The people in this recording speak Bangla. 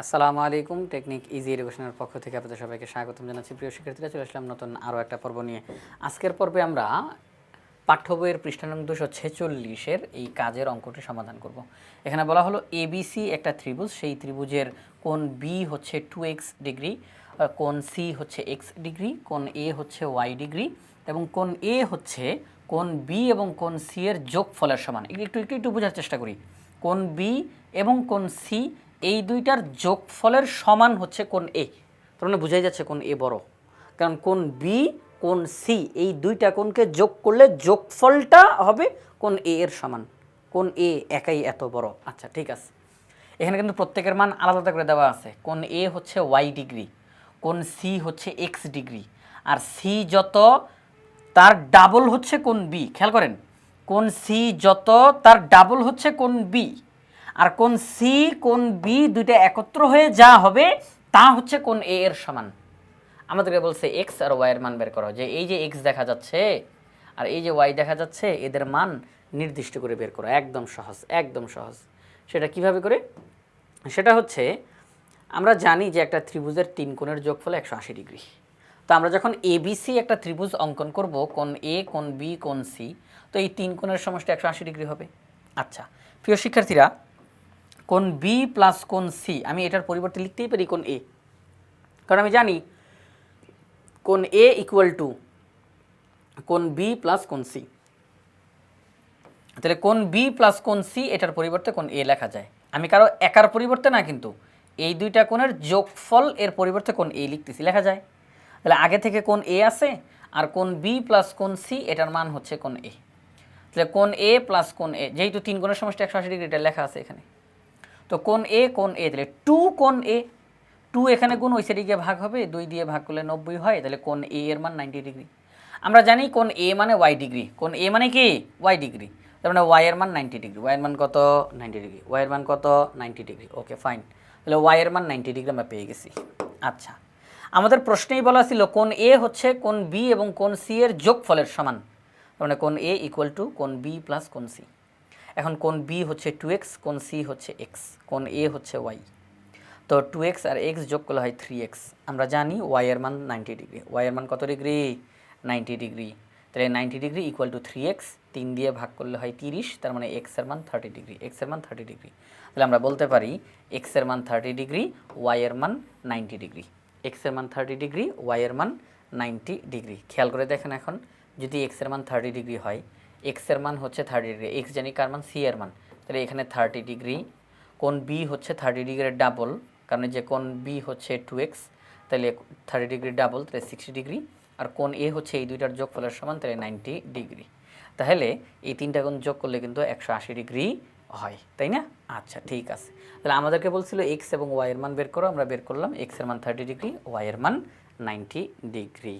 আসসালামু আলাইকুম, টেকনিক ইজি এডুকেশনের পক্ষ থেকে আপনাদের সবাইকে স্বাগতম জানাচ্ছি। প্রিয় শিক্ষার্থীরা, চলে আসলাম নতুন আরও একটা পর্ব নিয়ে। আজকের পর্বে আমরা পাঠ্য বইয়ের পৃষ্ঠা নং দুশো ছেচল্লিশের এই কাজের অঙ্কটি সমাধান করব। এখানে বলা হলো এবিসি একটা ত্রিভুজ। সেই ত্রিভুজের কোন বি হচ্ছে টু এক্স ডিগ্রি কোন সি হচ্ছে এক্স ডিগ্রি কোন এ হচ্ছে ওয়াই ডিগ্রি এবং কোন এ হচ্ছে কোন বি এবং কোন সি এর যোগফলের সমান। একটু একটু একটু বোঝার চেষ্টা করি। কোন বি এবং কোন সি এই দুইটার যোগফলের সমান হচ্ছে কোন এ। তার মানে বোঝাই যাচ্ছে কোন এ বড়। কারণ কোন বি, কোন সি, এই দুইটা কোনকে যোগ করলে যোগফলটা হবে কোন এ এর সমান। কোন এ একাই এত বড়। আচ্ছা ঠিক আছে। এখানে কিন্তু প্রত্যেকের মান আলাদা আলাদা করে দেওয়া আছে। কোন এ হচ্ছে ওয়াই ডিগ্রি, কোন সি হচ্ছে এক্স ডিগ্রি, আর সি যত তার ডাবল হচ্ছে কোন বি। খেয়াল করেন। কোন সি যত তার ডাবল হচ্ছে কোন বি। আর কোন সি কোন বি দুইটা একত্র হয়ে যা হবে, তা হচ্ছে কোন এ এর সমান। আমাদেরকে বলছে এক্স আর ওয়াই এর মান বের করো। যে এই যে এক্স দেখা যাচ্ছে আর এই যে ওয়াই দেখা যাচ্ছে, এদের মান নির্দিষ্ট করে বের করো। একদম সহজ একদম সহজ। সেটা কীভাবে করে? সেটা হচ্ছে, আমরা জানি যে একটা ত্রিভুজের তিন কোণের যোগফল একশো আশি ডিগ্রি। তো আমরা যখন এবিসি একটা ত্রিভুজ অঙ্কন করব, কোন এ কোন বি কোন সি তো এই তিন কোণের সমষ্টি একশো আশি ডিগ্রি হবে। আচ্ছা প্রিয় শিক্ষার্থীরা কোণ বি প্লাস কোন সি আমি এটার পরিবর্তে লিখতেই পারি কোন এ কারণ আমি জানি কোন এ ইকুয়াল টু কোন বি প্লাস কোন সি তাহলে কোন বি প্লাস কোন সি এটার পরিবর্তে কোন এ লেখা যায়। আমি কারও একার পরিবর্তে না কিন্তু, এই দুইটা কোণের যোগফল এর পরিবর্তে কোন এ লিখতেছি, লেখা যায়। তাহলে আগে থেকে কোন এ আছে, আর কোন বি প্লাস কোন সি এটার মান হচ্ছে কোন এ তাহলে কোন এ প্লাস কোন এ যেহেতু তিন কোণের সমষ্টি একশো আশি ডিগ্রি এটা লেখা আছে এখানে। তো কোণ এ কোণ এ তাহলে টু কোণ এ টু এখানে গুণ ওই সাইডে গিয়ে ভাগ হবে, দুই দিয়ে ভাগ করলে নব্বই হয়, তাহলে কোণ এ এর মান নাইনটি ডিগ্রি আমরা জানি কোণ এ মানে ওয়াই ডিগ্রি কোণ এ মানে কি? ওয়াই ডিগ্রি তার মানে ওয়াই মান নাইনটি ডিগ্রি ওয়াই মান কত? নাইনটি ডিগ্রি ওয়াই মান কত? নাইনটি ডিগ্রি ওকে ফাইন তাহলে ওয়াই এর মান নাইনটি ডিগ্রি আমরা পেয়ে গেছি। আচ্ছা। আমাদের প্রশ্নেই বলা ছিল কোণ এ হচ্ছে কোণ বি এবং কোণ সি এর যোগফলের সমান। তার মানে কোণ এ ইকুয়াল টু কোণ বি প্লাস কোণ সি এখন কোন বি হচ্ছে টু এক্স কোন সি হচ্ছে এক্স কোন এ হচ্ছে ওয়াই তো টু এক্স আর এক্স যোগ করলে হয় থ্রি এক্স আমরা জানি ওয়াই এর মান নাইনটি ডিগ্রি ওয়াই এর মান কত ডিগ্রি নাইনটি ডিগ্রি তাহলে ninety degree equal to three X তিন দিয়ে ভাগ করলে হয় তিরিশ, তার মানে এক্সের মান থার্টি ডিগ্রি এক্সের মান থার্টি ডিগ্রি তাহলে আমরা বলতে পারি এক্সের মান থার্টি ডিগ্রি ওয়াই এর মান নাইনটি ডিগ্রি এক্সের মান থার্টি ডিগ্রি ওয়াই মান নাইনটি ডিগ্রি খেয়াল করে দেখেন এখন, যদি এক্সের মান থার্টি ডিগ্রি হয় এক্সের মান হচ্ছে থার্টি ডিগ্রি এক্স জানি কার মান? সি এর মান। তাহলে এখানে থার্টি ডিগ্রি কোন বি হচ্ছে থার্টি ডিগ্রির ডাবল কারণ যে কোন বি হচ্ছে টু এক্স তাহলে থার্টি ডিগ্রি ডাবল তাহলে সিক্সটি ডিগ্রি আর কোন এ হচ্ছে এই দুইটার যোগফলের সমান, তাহলে নাইনটি ডিগ্রি তাহলে এই তিনটা কোণ যোগ করলে কিন্তু একশো আশি ডিগ্রি হয়, তাই না? আচ্ছা ঠিক আছে। তাহলে আমাদেরকে বলছিল এক্স এবং ওয়াই এর মান বের করো, আমরা বের করলাম এক্সের মান থার্টি ডিগ্রি ওয়াই এর মান নাইনটি ডিগ্রি